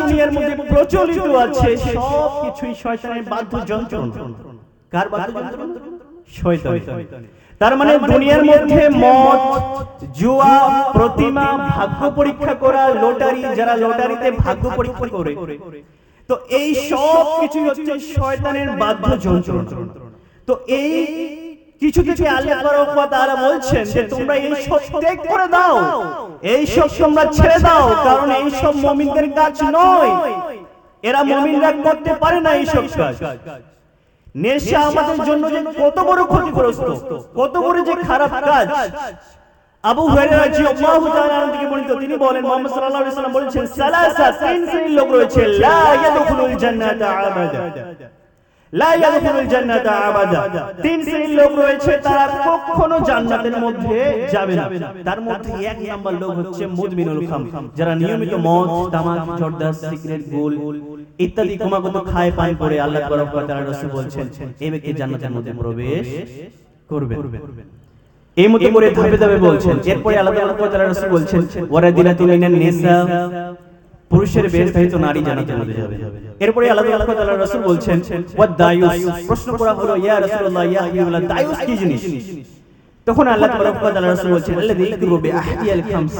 দুনিয়ার মধ্যে প্রচলিত আছে তার মানে দুনিয়ার মধ্যে মদ, জুয়া, প্রতিমা, ভাগ্য পরীক্ষা করা, লটারি, যারা লটারিতে ভাগ্য পরীক্ষা করে তো এই সব কিছুই হচ্ছে শয়তানের বাধ্য যন্ত্রণা তো এই কিছু থেকে আল্লাহ তাআলা বলছেন যে তোমরা এই সব ত্যাগ করে দাও। এই সব তোমরা ছেড়ে দাও কারণ এই সব মুমিনদের কাজ নয়। এরা মুমিনরা করতে পারে না এই সব কাজ। নেশা আমাদের জন্য যে কত বড় ক্ষতিগ্রস্ত কত বড় যে খারাপ কাজ। যারা নিয়মিত ইত্যাদি ক্রমাগত খায়, পান করে আল্লাহ বলছেন এই ব্যক্তি জান্নাতের মধ্যে প্রবেশ করবে। এই মতো করে ধাপে ধাপে বলছেন এরপরে আল্লাহ তাআলা রাসূল বলছেন ওয়ারাদিলাতুল ইনান নিসা পুরুষের বেশ তো নারী জান্নাতের মধ্যে যাবে এরপরে আল্লাহ তাআলা রাসূল বলছেন ওয়াদ দায়ুস প্রশ্ন করা হলো ইয়া রাসূলুল্লাহ ইয়া হাবিবাল্লাহ দায়ুস কি জিনিস তখন আল্লাহ তাআলা রাসূল বলছেন আল্লাযী ইকরু বি আহদিয়াল খামস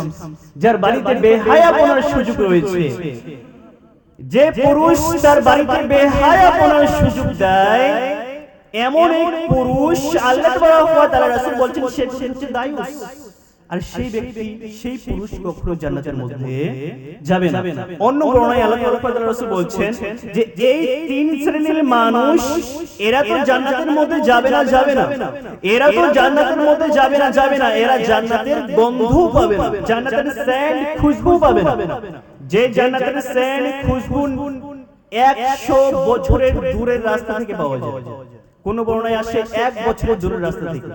যার বাড়িতে বেহায়াপনার সুযোগ রয়েছে যে পুরুষ তার বাড়িতে বেহায়াপনার সুযোগ দেয় এমন এক পুরুষ আল্লাহ তাআলা রাসূল বলছেন সে হচ্ছে দায়ুস। আর সেই ব্যক্তি সেই পুরুষ কখনো জান্নাতের মধ্যে যাবে না। অন্য বর্ণনায় আল্লাহ তাআলা রাসূল বলছেন যে এই তিন শ্রেণির মানুষ এরা তো জান্নাতের মধ্যে যাবে না যাবে না এরা তো জান্নাতের মধ্যে যাবে না যাবে না এরা জান্নাতের গন্ধ পাবে না। জান্নাতের সেন্ট খুশবু পাবে না। যে জান্নাতের সেন্ট খুশবু 100 বছরের দূরের রাস্তা থেকে পাওয়া যায় কোন বর্ণায় আসে এক বছরের দূরের রাস্তা থেকে।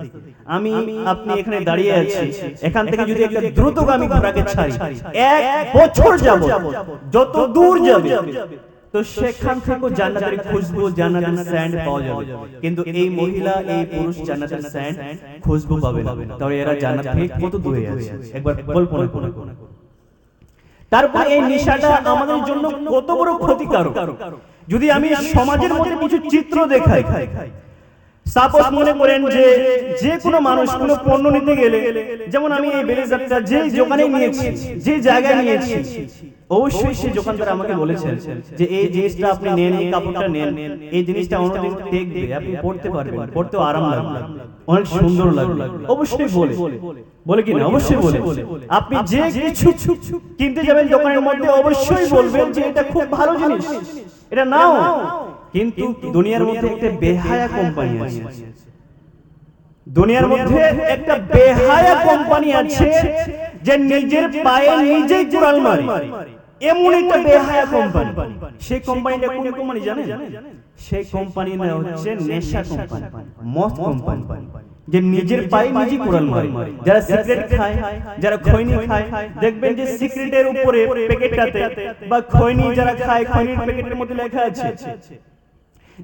আমি আপনি এখানে দাঁড়িয়ে আছি। এখান থেকে যদি একটা দ্রুতগামী ঘোড়াকে ছাড়ি এক বছর যাব যত দূর যাবে তো সেখান থেকে জান্নাতের খুশবু জান্নাতের স্যান্ড পাওয়া যাবে। কিন্তু এই মহিলা এই পুরুষ জান্নাতের স্যান্ড খুশবু পাবে না। তাহলে এরা জান্নাত থেকে কত দূরে আছে? একবার কল্পনা করুন। তারপর এই নেশাটা আমাদের জন্য কত বড় ক্ষতিকারক? যদি আমি সমাজের মধ্যে কিছু চিত্র দেখাই সাপোজ মনে করেন যে যে কোনো মানুষ কোনো পণ্য নিতে গেলে যেমন আমি এই ব্লেজারটা যে দোকানে নিয়েছি যে জায়গায় নিয়েছি অবশ্যই সেই দোকানদার আমাকে বলেছেন যে এই জিনিসটা আপনি নেন এই কাপড়টা নেন এই জিনিসটা অন্যদিন দেখবে আপনি পড়তে পারবেন পড়তেও আরাম লাগবে। অনেক সুন্দর লাগবে। অবশ্যই বলে। বলে। কি না? অবশ্যই বলে। আপনি যে কিছু কিনতে যাবেন দোকানের মধ্যে অবশ্যই বলবেন যে এটা খুব ভালো জিনিস। এটা নাও। কিন্তু দুনিয়ার মধ্যে একটা বেহায়া কোম্পানি আছে। দুনিয়ার মধ্যে একটা বেহায়া কোম্পানি আছে যে নিজের পায়ে নিজেই কুড়াল মারে। এমন একটা বেহায়া কোম্পানি সেই কোম্পানিটা কোন কোম্পানি জানেন? সেই কোম্পানিটা হচ্ছে নেশা কোম্পানি মদ কোম্পানি যে নিজের পায়ে নিজে কোরআন মারে। যারা সিগারেট খায় যারা খৈনি খায় দেখবেন যে সিগারেটের উপরে প্যাকেটটাতে বা খৈনি যারা খায় খৈনির প্যাকেটের মধ্যে লেখা আছে।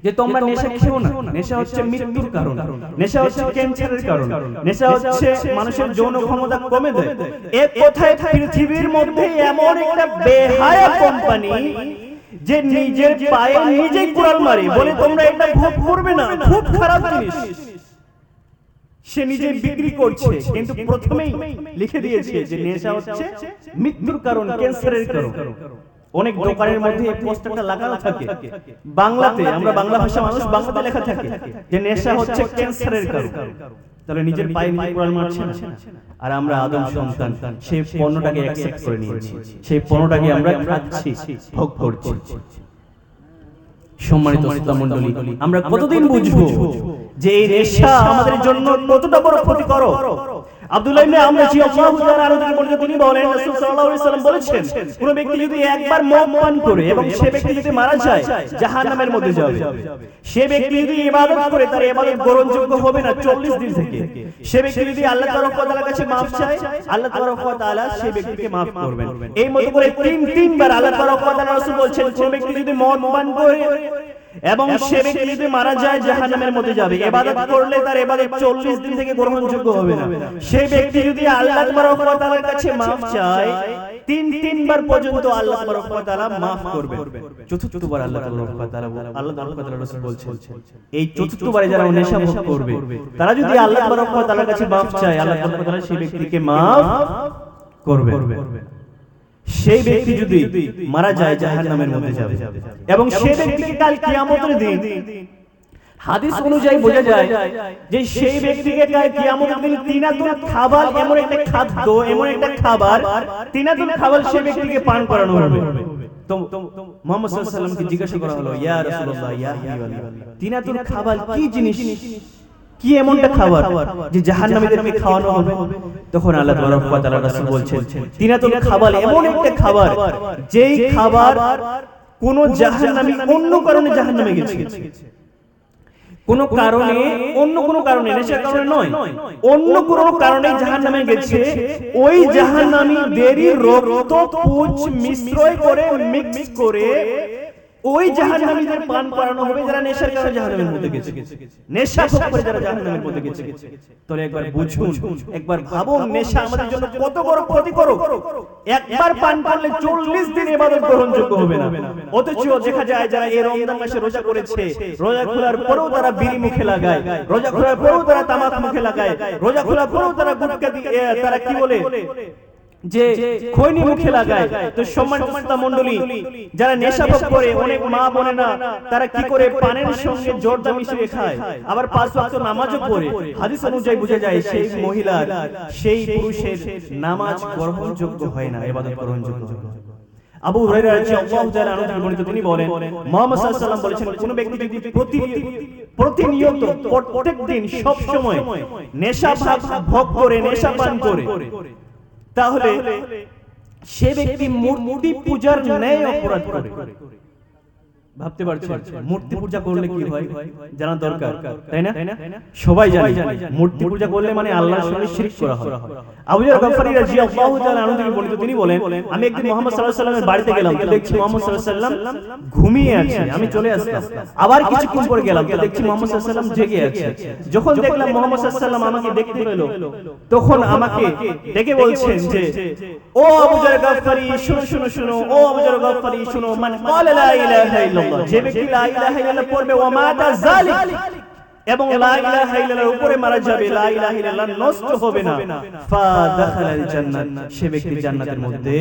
যে তোমরা নেশা খেও না। নেশা হচ্ছে মৃত্যুর কারণ। নেশা হচ্ছে ক্যান্সারের কারণ। নেশা হচ্ছে মানুষের যৌন ক্ষমতা কমে দেয়। এ কোথায় পৃথিবীর মধ্যে এমন একটা বেহায়া কোম্পানি যে নিজের পায়ে নিজেই কুড়াল মারে। বলে তোমরা এটা ভোগ করবে না। খুব খারাপ জিনিস। সে নিজে বিক্রি করছে। কিন্তু প্রথমেই লিখে দিয়েছে যে নেশা হচ্ছে মৃত্যুর কারণ। ক্যান্সারের কারণ। অনেক দোকানের মধ্যে এই পোস্টারটা লাগানো থাকে। বাংলাতে আমরা বাংলা ভাষা মানুষ বাংলাতে লেখা থাকে। যে নেশা হচ্ছে ক্যান্সারের কারণ। তাহলে নিজের পায়ে নিজে কোরআন মারছে না। আর আমরা আদম সন্তান। সেই পণ্যটাকে অ্যাকসেপ্ট করে নিয়েছি। সেই পণ্যটাকে আমরা খাচ্ছি। ভোগ করছি। সম্মানিত শ্রোতা মণ্ডলী আমরা কতদিন বুঝব যে এই নেশা আমাদের জন্য কতটা বড় ক্ষতিকর? আব্দুল্লাহ ইবনে আমর রাদিয়াল্লাহু তাআলা আনহু থেকে বর্ণিত তিনি বলেন, রাসূল সাল্লাল্লাহু আলাইহি সাল্লাম বলেছেন, কোন ব্যক্তি যদি একবার মদ পান করে এবং সে ব্যক্তি যদি মারা যায়, জাহান্নামের মধ্যে যাবে। সে ব্যক্তি যদি ইবাদত করে, তার ইবাদত গ্রহণযোগ্য হবে না 40 দিন থেকে। সে ব্যক্তি যদি আল্লাহ তাআলার কাছে মাফ চায়, আল্লাহ তাআলা সেই ব্যক্তিকে মাফ করবেন। এই মতো করে তিন তিনবার আল্লাহ তাআলা রাসূল বলছেন, কোন ব্যক্তি যদি মদ পান করে এবং সে ব্যক্তি যদি মারা যায় জাহান্নামের মধ্যে যাবে। ইবাদত করলে তার ইবাদত 40 দিন থেকে গ্রহণযোগ্য হবে না। সেই ব্যক্তি যদি আল্লাহ তাবারক ওয়া তাআলার কাছে maaf চায় তিন তিনবার পর্যন্ত আল্লাহ তাবারক ওয়া তাআলা maaf করবেন। চতুর্থবার আল্লাহ তাবারক ওয়া তাআলা আল্লাহ তাবারক ওয়া তাআলা রাসূল বলছেন। এই চতুর্থবারে যারা নেশা ভোগ করবে তারা যদি আল্লাহ তাবারক ওয়া তাআলার কাছে maaf চায় আল্লাহ তাবারক ওয়া তাআলা সেই ব্যক্তিকে maaf করবে সেই ব্যক্তি যদি মারা যায় জাহান্নামের মধ্যে যাবে। এবং সেই ব্যক্তিকে কাল কিয়ামতের দিন হাদিস অনুযায়ী বোঝা যায় যে সেই ব্যক্তিকে কাল কিয়ামতের দিন তিনাতুল খাবার এমন একটা খাদ্য এমন একটা খাবার তিনাতুল খাবার সেই ব্যক্তিকে পান করানো হবে। তো মোহাম্মদ সাল্লাল্লাহু আলাইহি জিজ্ঞাসা করা হলো ইয়া রাসূলুল্লাহ ইয়া হাবিবাল্লাহ। তিনাতুল খাবার কি জিনিস? কি এমনটা খাবার যে জাহান্নামীদেরকে খাওয়ানো হবে? তখন আল্লাহ তাআলা ওয়া তাআলা রাসূল বলছেন তিনাতুল খাবার এমন একটা খাবার যেই খাবার কোন জাহান্নামী অন্য কারণে জাহান্নামে গেছে। কোন কারণে অন্য কোন কারণে নেশার কারণে নয়। অন্য কোন কারণে জাহান্নামে গেছে ওই জাহান্নামীদেরই রক্ত পুঁজ মিশ্রয় করে মিক্স করে ওই জাহান্নামীদের পান করানো হবে যারা নেশার কারণে জাহান্নামের মধ্যে গেছে। নেশা ভোগ করে যারা জাহান্নামের মধ্যে গেছে। তোরে একবার বুঝুন। একবার ভাবুন নেশা আমাদের জন্য কত বড় ক্ষতি করো একবার পান করলে 40 দিন ইবাদত গ্রহণযোগ্য হবে না। অথচ দেখা যায় যারা এই রমজান মাসে রোজা করেছে রোজা খোলার পরেও তারা বিড়ি মুখে লাগায়। রোজা খোলার পরেও তারা তামাক মুখে লাগায়। রোজা খোলার পরেও তারা গুটকা দিয়ে তারা কি বলে? যে খৈনি মুখে লাগায়। তো সম্মানিত মণ্ডলী যারা নেশা ভোগ করে অনেক মা না তারা কি করে পানের সঙ্গে জর্দা মিশিয়ে খায়। আবার পাঁচ ওয়াক্ত নামাজও পড়ে। হাদিস অনুযায়ী বোঝা যায় সেই মহিলার সেই পুরুষের নামাজ গ্রহণযোগ্য হয় না ইবাদত গ্রহণযোগ্য। আবু হুরায়রা রাদিয়াল্লাহু তাআলা আনহু বর্ণিত তিনি বলেন মুহাম্মদ সাল্লাল্লাহু আলাইহি ওয়াসাল্লাম বলেছেন কোন ব্যক্তি যদি প্রতি প্রতিনিয়ত প্রত্যেকদিন সব সময় নেশা ভাগ ভোগ করে নেশা পান করে। তাহলে সে ব্যক্তি মূর্তি পূজার ন্যায় অপরাধ করে। ভাবতে পারছেন মূর্তি পূজা করলে কি হয়? জানা দরকার তাই না? সবাই জানে মূর্তি পূজা করলে মানে আল্লাহর সঙ্গে শিরক করা হয়। আবু জার গফারি রাদিয়াল্লাহু তাআলা আনহু থেকে বর্ণিত তিনি বলেন আমি একদিন মুহাম্মদ সাল্লাল্লাহু আলাইহি ওয়াসাল্লামের বাড়িতে গেলাম তো দেখছি মুহাম্মদ সাল্লাল্লাহু আলাইহি ওয়াসাল্লাম ঘুমিয়ে আছে আমি চলে আসলাম। আবার কিছুক্ষণ পরে গেলাম তো দেখছি মুহাম্মদ সাল্লাল্লাহু আলাইহি ওয়াসাল্লাম জেগে আছে। যখন দেখলাম মুহাম্মদ সাল্লাল্লাহু আলাইহি ওয়াসাল্লাম আমাকে দেখতে পেল তখন আমাকে ডেকে বলছেন যে ও আবু জার গফারি শুনো শুনো শুনো ও আবু জার গফারি শুনো মান ক্বালা লা ইলাহা ইল্লাল্লাহ যে ব্যক্তি পড়বে, ওয়া মাতা যালিক। এবং উপরে মারা যাবে নষ্ট হবে না। সে ব্যক্তি জান্নাতের মধ্যে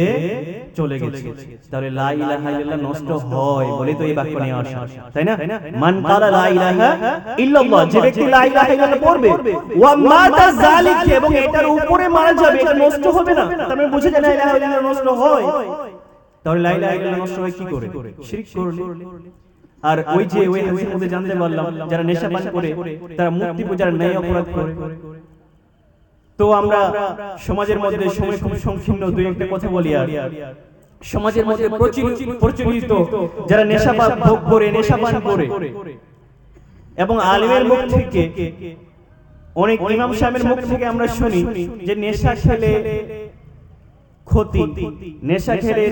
চলে গেছে। তাহলে লা ইলাহা নষ্ট হয় বলে তো এই বাক্য নিয়ে আসা। তাই না? মান কালা লা ইলাহা ইল্লাল্লাহ, যে ব্যক্তি লা ইলাহা ইল্লাল্লাহ পড়বে, ওয়া মাতা যালিক, এবং এটার উপরে মারা যাবে, এটা নষ্ট হবে না। তার মানে বুঝে যায় লা ইলাহা ইল্লাল্লাহ নষ্ট হয়। তাহলে লা ইলাহা ইল্লাল্লাহ নষ্ট হয় কি করে? শিরক করলে। আর ওই যে ওই হাদিসের মধ্যে জানতে পারলাম যারা নেশা পান করে তারা মূর্তি পূজার ন্যায় অপরাধ করে। তো আমরা সমাজের মধ্যে সময় খুব সংকীর্ণ দুই একটা কথা বলি আর। সমাজের মধ্যে প্রচলিত যারা নেশা পান ভোগ করে নেশা পান করে। এবং আলিমের মুখ থেকে অনেক ইমাম সাহেবের মুখ থেকে আমরা শুনি যে নেশা খেলে ক্ষতি নেশা খেলে